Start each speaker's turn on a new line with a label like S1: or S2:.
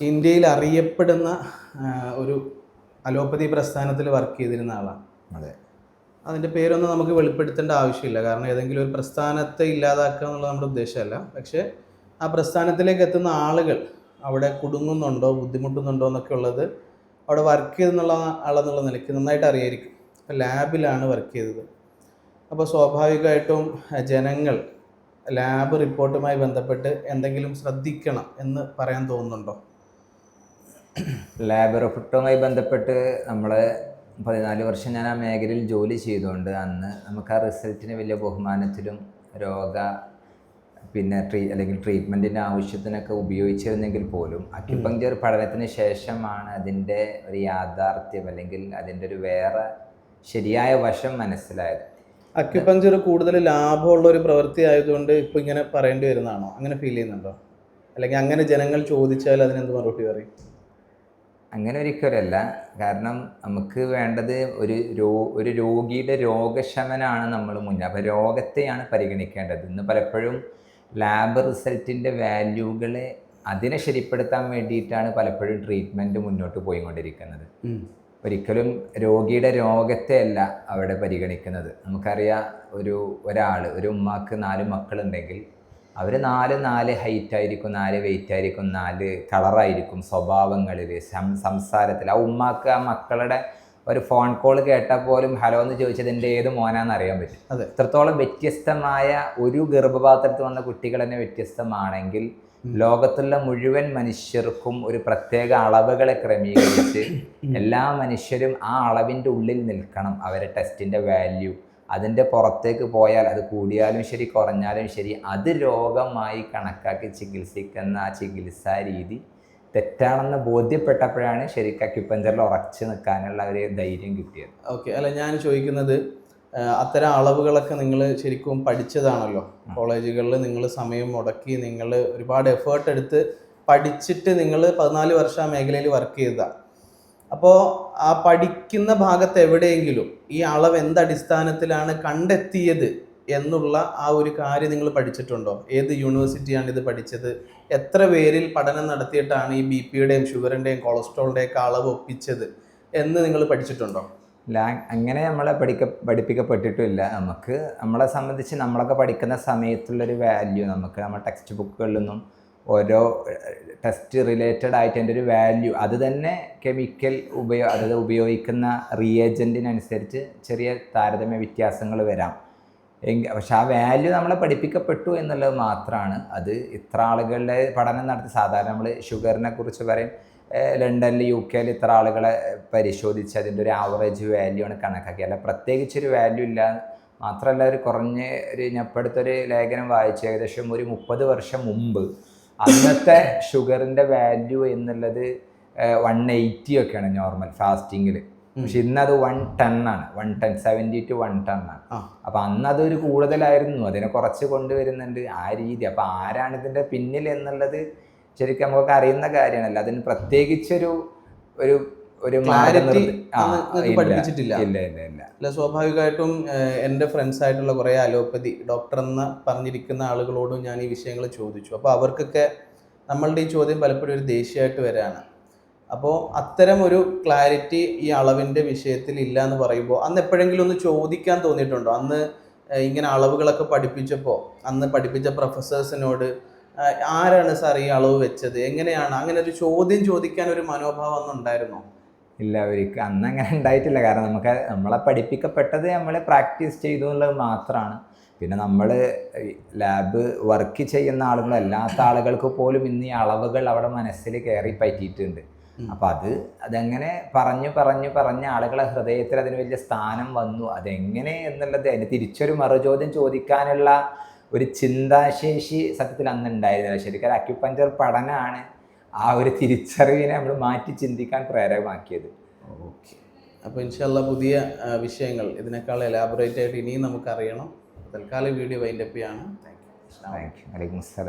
S1: ഇന്ത്യയിൽ അറിയപ്പെടുന്ന ഒരു അലോപ്പതി പ്രസ്ഥാനത്തിൽ വർക്ക് ചെയ്തിരുന്ന ആളാണ്.
S2: അതെ.
S1: അതിന്റെ പേരൊന്നും നമുക്ക് വെളിപ്പെടുത്തേണ്ട ആവശ്യമില്ല. കാരണം ഏതെങ്കിലും ഒരു പ്രസ്ഥാനത്തെ ഇല്ലാതാക്കുക എന്നുള്ളത് നമ്മുടെ ഉദ്ദേശമല്ല. പക്ഷേ ആ പ്രസ്ഥാനത്തിലേക്ക് എത്തുന്ന ആളുകൾ അവിടെ കുടുങ്ങുന്നുണ്ടോ ബുദ്ധിമുട്ടുന്നുണ്ടോ എന്നൊക്കെ ഉള്ളത് അവിടെ വർക്ക് ചെയ്തെന്നുള്ള ആളെന്നുള്ള നിലയ്ക്ക് നന്നായിട്ട് അറിയായിരിക്കും. അപ്പോൾ ലാബിലാണ് വർക്ക് ചെയ്തത്. അപ്പോൾ സ്വാഭാവികമായിട്ടും ജനങ്ങൾ ലാബ് റിപ്പോർട്ടുമായി ബന്ധപ്പെട്ട് എന്തെങ്കിലും ശ്രദ്ധിക്കണം എന്ന് പറയാൻ തോന്നുന്നുണ്ടോ?
S2: ലാബ് ഫുട്ടുമായി ബന്ധപ്പെട്ട് നമ്മൾ പതിനാല് വർഷം ഞാൻ ആ മേഖലയിൽ ജോലി ചെയ്തുകൊണ്ട് അന്ന് നമുക്ക് ആ റിസൾട്ടിന് വലിയ ബഹുമാനത്തിലും രോഗ പിന്നെ ട്രീ അല്ലെങ്കിൽ ട്രീറ്റ്മെന്റിന്റെ ആവശ്യത്തിനൊക്കെ ഉപയോഗിച്ചിരുന്നെങ്കിൽ പോലും അക്യുപങ്ക്ചർ പഠനത്തിന് ശേഷമാണ് അതിന്റെ ഒരു യാഥാർത്ഥ്യം അല്ലെങ്കിൽ അതിന്റെ ഒരു വേറെ ശരിയായ വശം മനസ്സിലായത്.
S1: അക്യുപങ്ചർ കൂടുതൽ ലാഭമുള്ള ഒരു പ്രവൃത്തി ആയതുകൊണ്ട് ഇപ്പോൾ ഇങ്ങനെ പറയേണ്ടി വരുന്നതാണോ? അങ്ങനെ ഫീൽ ചെയ്യുന്നുണ്ടോ? അല്ലെങ്കിൽ അങ്ങനെ ജനങ്ങൾ ചോദിച്ചാൽ അതിനെന്ത് മറുപടി പറയും?
S2: അങ്ങനെ ഒരിക്കലല്ല കാരണം നമുക്ക് വേണ്ടത് ഒരു രോ ഒരു രോഗിയുടെ രോഗശമനാണ് നമ്മൾ മുന്നേ അപ്പോൾ രോഗത്തെയാണ് പരിഗണിക്കേണ്ടത്. ഇന്ന് പലപ്പോഴും ലാബ് റിസൾട്ടിന്റെ വാല്യൂകളെ അതിനെ ശരിപ്പെടുത്താൻ വേണ്ടിയിട്ടാണ് പലപ്പോഴും ട്രീറ്റ്മെന്റ് മുന്നോട്ട് പോയിക്കൊണ്ടിരിക്കുന്നത്. ഒരിക്കലും രോഗിയുടെ രോഗത്തെ അല്ല അവിടെ പരിഗണിക്കുന്നത്. നമുക്കറിയാം ഒരു ഒരാൾ ഒരു ഉമ്മാക്ക് നാല് മക്കളുണ്ടെങ്കിൽ അവർ നാല് നാല് ഹൈറ്റ് ആയിരിക്കും നാല് വെയിറ്റ് ആയിരിക്കും നാല് കളറായിരിക്കും സ്വഭാവങ്ങളിൽ സം സംസാരത്തിൽ ആ ഉമ്മാക്ക് ആ മക്കളുടെ ഒരു ഫോൺ കോൾ കേട്ടാൽ പോലും ഹലോ എന്ന് ചോദിച്ചത് എന്റെ ഏത് മോനാന്ന് അറിയാൻ പറ്റും.
S1: അതെ.
S2: ഇത്രത്തോളം വ്യത്യസ്തമായ ഒരു ഗർഭപാത്രത്തിൽ വന്ന കുട്ടികൾ തന്നെ വ്യത്യസ്തമാണെങ്കിൽ ലോകത്തുള്ള മുഴുവൻ മനുഷ്യർക്കും ഒരു പ്രത്യേക അളവുകളെ ക്രമീകരിച്ച് എല്ലാ മനുഷ്യരും ആ അളവിന്റെ ഉള്ളിൽ നിൽക്കണം അവരെ ടെസ്റ്റിന്റെ വാല്യൂ അതിന്റെ പുറത്തേക്ക് പോയാൽ അത് കൂടിയാലും ശരി കുറഞ്ഞാലും ശരി അത് രോഗമായി കണക്കാക്കി ചികിത്സിക്കുന്ന ആ ചികിത്സാ രീതി തെറ്റാണെന്ന് ബോധ്യപ്പെട്ടപ്പോഴാണ് ശരിക്കും അക്യുപഞ്ചറിൽ ഉറച്ചു നിൽക്കാനുള്ള ഒരു ധൈര്യം കിട്ടിയത്.
S1: ഓക്കെ അല്ല ഞാൻ ചോദിക്കുന്നത് അത്തരം അളവുകളൊക്കെ നിങ്ങൾ ശരിക്കും പഠിച്ചതാണല്ലോ? കോളേജുകളിൽ നിങ്ങൾ സമയം മുടക്കി നിങ്ങൾ ഒരുപാട് എഫേർട്ട് എടുത്ത് പഠിച്ചിട്ട് നിങ്ങൾ പതിനാല് വർഷം ആ മേഖലയിൽ വർക്ക് ചെയ്തതാണ് അപ്പോൾ ആ പഠിക്കുന്ന ഭാഗത്ത് എവിടെയെങ്കിലും ഈ അളവ് എന്ത് അടിസ്ഥാനത്തിലാണ് കണ്ടെത്തിയത് എന്നുള്ള ആ ഒരു കാര്യം നിങ്ങൾ പഠിച്ചിട്ടുണ്ടോ? ഏത് യൂണിവേഴ്സിറ്റിയാണ് ഇത് പഠിച്ചത്? എത്ര പേരിൽ പഠനം നടത്തിയിട്ടാണ് ഈ ബി പിയുടെയും ഷുഗറിന്റെയും കൊളസ്ട്രോളിന്റെയും ഒക്കെ അളവ് ഒപ്പിച്ചത് എന്ന് നിങ്ങൾ പഠിച്ചിട്ടുണ്ടോ?
S2: ലാ അങ്ങനെ നമ്മളെ പഠിക്ക പഠിപ്പിക്കപ്പെട്ടിട്ടില്ല. നമുക്ക് നമ്മളെ സംബന്ധിച്ച് നമ്മളൊക്കെ പഠിക്കുന്ന സമയത്തുള്ളൊരു വാല്യൂ നമുക്ക് നമ്മുടെ ടെക്സ്റ്റ് ബുക്കുകളിൽ നിന്നും ഓരോ ടെസ്റ്റ് റിലേറ്റഡ് ആയിട്ട് അതിന്റെ ഒരു വാല്യൂ അത് തന്നെ കെമിക്കൽ ഉപയോഗ അതായത് ഉപയോഗിക്കുന്ന റിയേജന്റിനനുസരിച്ച് ചെറിയ താരതമ്യ വ്യത്യാസങ്ങൾ വരാം. എങ്കിൽ പക്ഷെ ആ വാല്യൂ നമ്മളെ പഠിപ്പിക്കപ്പെട്ടു എന്നുള്ളത് മാത്രമാണ്. അത് ഇത്ര ആളുകളുടെ പഠനം നടത്തി സാധാരണ നമ്മൾ ഷുഗറിനെ കുറിച്ച് പറയും. ലണ്ടനിൽ യു കെയിൽ ഇത്ര ആളുകളെ പരിശോധിച്ച് അതിന്റെ ഒരു ആവറേജ് വാല്യൂ ആണ് കണക്കാക്കി. അല്ല പ്രത്യേകിച്ചൊരു വാല്യൂ ഇല്ല. മാത്രമല്ല ഒരു കുറഞ്ഞ ഒരു ഞപ്പടുത്തൊരു ലേഖനം വായിച്ചു ഏകദേശം ഒരു മുപ്പത് വർഷം മുമ്പ് അന്നത്തെ ഷുഗറിന്റെ വാല്യൂ എന്നുള്ളത് വൺ എയ്റ്റി ഒക്കെയാണ് നോർമൽ ഫാസ്റ്റിങ്ങിൽ പക്ഷെ ഇന്നത് വൺ ടെൻ ആണ്. One ten seventy two one ten ആണ്.
S1: അപ്പൊ
S2: അപ്പം അന്ന് അതൊരു കൂടുതലായിരുന്നു. അതിനെ കുറച്ച് കൊണ്ടുവരുന്നുണ്ട് ആ രീതി. അപ്പൊ ആരാണ് ഇതിന്റെ പിന്നിൽ എന്നുള്ളത് ശരിക്കും നമുക്ക് അറിയുന്ന കാര്യമാണല്ലോ അതിന് പ്രത്യേകിച്ചൊരു ഒരു ഒരു
S1: ക്ലാരിറ്റി
S2: ഇല്ല.
S1: പഠിപ്പിച്ചിട്ടില്ല.
S2: ഇല്ല ഇല്ല ഇല്ല
S1: അല്ല സ്വാഭാവികമായിട്ടും എന്റെ എന്റെ ഫ്രണ്ട്സ് ആയിട്ടുള്ള കുറേ അലോപ്പതി ഡോക്ടർ എന്ന് പറഞ്ഞിരിക്കുന്ന ആളുകളോടും ഞാൻ ഈ വിഷയങ്ങൾ ചോദിച്ചു. അപ്പോൾ അവർക്കൊക്കെ നമ്മളുടെ ഈ ചോദ്യം പലപ്പോഴും ഒരു ദേഷ്യമായിട്ട് വരാണ്. അപ്പോൾ അത്തരം ഒരു ക്ലാരിറ്റി ഈ അളവിന്റെ വിഷയത്തിൽ ഇല്ല എന്ന് പറയുമ്പോൾ അന്ന് എപ്പോഴെങ്കിലും ഒന്ന് ചോദിക്കാൻ തോന്നിയിട്ടുണ്ടോ? അന്ന് ഇങ്ങനെ അളവുകളൊക്കെ പഠിപ്പിച്ചപ്പോൾ അന്ന് പഠിപ്പിച്ച പ്രൊഫസേഴ്സിനോട് ആരാണ് സാർ ഈ അളവ് വെച്ചത്? എങ്ങനെയാണ്? അങ്ങനെ ഒരു ചോദ്യം ചോദിക്കാൻ ഒരു മനോഭാവം അന്ന് ഉണ്ടായിരുന്നോ?
S2: ഇല്ല അവർക്ക് അന്ന് അങ്ങനെ ഉണ്ടായിട്ടില്ല. കാരണം നമുക്ക് നമ്മളെ പഠിപ്പിക്കപ്പെട്ടത് നമ്മൾ പ്രാക്ടീസ് ചെയ്തു എന്നുള്ളത് മാത്രമാണ്. പിന്നെ നമ്മൾ ലാബ് വർക്ക് ചെയ്യുന്ന ആളുകൾ അല്ലാത്ത ആളുകൾക്ക് പോലും ഇന്ന് ഈ അളവുകൾ അവിടെ മനസ്സിൽ കയറി പറ്റിയിട്ടുണ്ട്. അപ്പം അത് അതെങ്ങനെ പറഞ്ഞു പറഞ്ഞു പറഞ്ഞ ആളുകളെ ഹൃദയത്തിൽ അതിന് വലിയ സ്ഥാനം വന്നു. അതെങ്ങനെ എന്നുള്ളത് അതിന് തിരിച്ചൊരു മറുചോദ്യം ചോദിക്കാനുള്ള ഒരു ചിന്താശേഷി സത്യത്തിൽ അന്ന് ഉണ്ടായിരുന്നില്ല ശരിക്കും അക്യുപഞ്ചർ പഠനമാണ് ആ ഒരു തിരിച്ചറിവിനെ നമ്മൾ മാറ്റി ചിന്തിക്കാൻ പ്രേരകമാക്കിയത്.
S1: ഓക്കെ. അപ്പോൾ ഇൻഷല്ല പുതിയ വിഷയങ്ങൾ ഇതിനേക്കാൾ എലാബറേറ്റ് ആയിട്ട് ഇനിയും നമുക്കറിയണം. തൽക്കാലം വീഡിയോ വൈൻഡപ്പ് ചെയ്യാണ്. താങ്ക് യു
S2: താങ്ക് യു വലൈക്കും